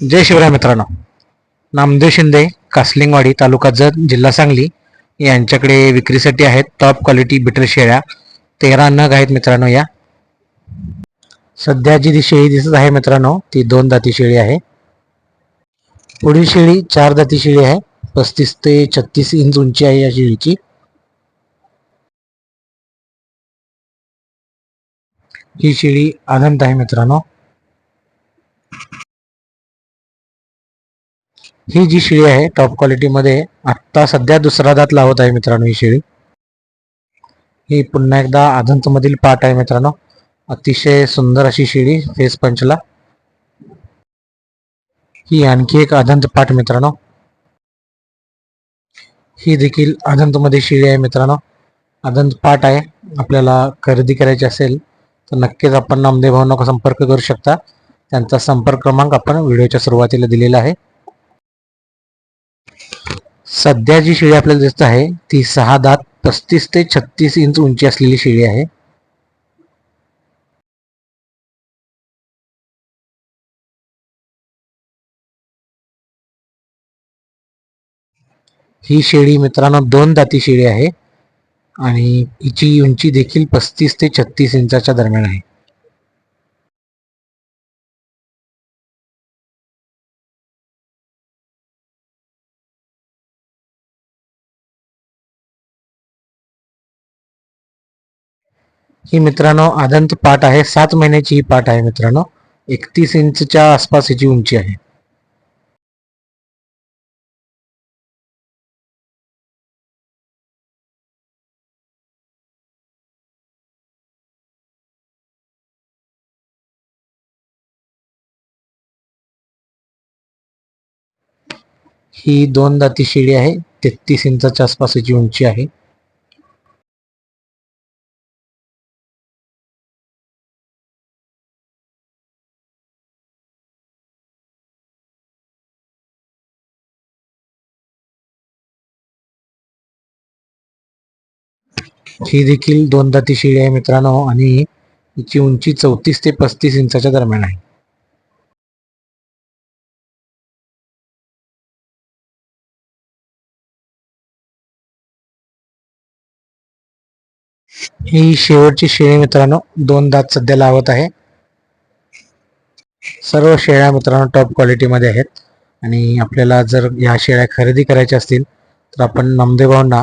जय शिवराय मित्रांनो. नामदेव शिंदे कासलिंगवाडी तालुका जत जिल्हा सांगली. यांच्याकडे विक्रीसाठी आहेत टॉप क्वालिटी बिटर शेळ्या. तेरा नग आहेत मित्रांनो या. सध्या जी ती शेळी दिसत आहे मित्रांनो ती दोन दाती शेळी आहे. पुढील शेळी चार दाती शेळी आहे. पस्तीस ते छत्तीस इंच उंची आहे या शेळीची. ही शेळी आनंद आहे मित्रांनो. ही जी शिळी आहे टॉप क्वालिटीमध्ये आत्ता सध्या दुसरा दात लावत आहे मित्रांनो ही शिळी. ही पुन्हा एकदा आधंतमधील पाट आहे मित्रांनो. अतिशय सुंदर अशी शिळी फेस पंचला ही आणखी एक अधंत पाठ मित्रांनो. ही देखील आदंतमध्ये शिळी आहे मित्रांनो. आदंत पाठ आहे. आपल्याला खरेदी करायची असेल तर नक्कीच आपण नामदेव भाऊंना संपर्क करू शकता. त्यांचा संपर्क क्रमांक आपण व्हिडिओच्या सुरुवातीला दिलेला आहे. सध्या जी शेळी आपल्याला दिसत आहे ती सहा दात पस्तीस ते छत्तीस इंच उंची असलेली शेळी आहे. ही शेळी मित्रांनो दोन दाती शेळी आहे आणि हिची उंची देखील पस्तीस ते छत्तीस इंचाच्या दरम्यान आहे. ही मित्रांनो आदंत पाट आहे. सात महिन्याची ही पाट आहे मित्रांनो. एकतीस इंचच्या आसपास हिची उंची आहे. ही दोन दाती शेळी आहे. तेहतीस इंचाच्या आसपास हिची उंची आहे. ही देखील दोन दाती शेळी आहे मित्रांनो आणि हिची उंची चौतीस ते पस्तीस इंचाच्या दरम्यान आहे. ही शेवटची शेळी मित्रांनो दोन दात सध्या लावत आहे. सर्व शेळ्या मित्रांनो टॉप क्वालिटीमध्ये आहेत आणि आपल्याला जर या शेळ्या खरेदी करायच्या असतील तर आपण नामदेवांना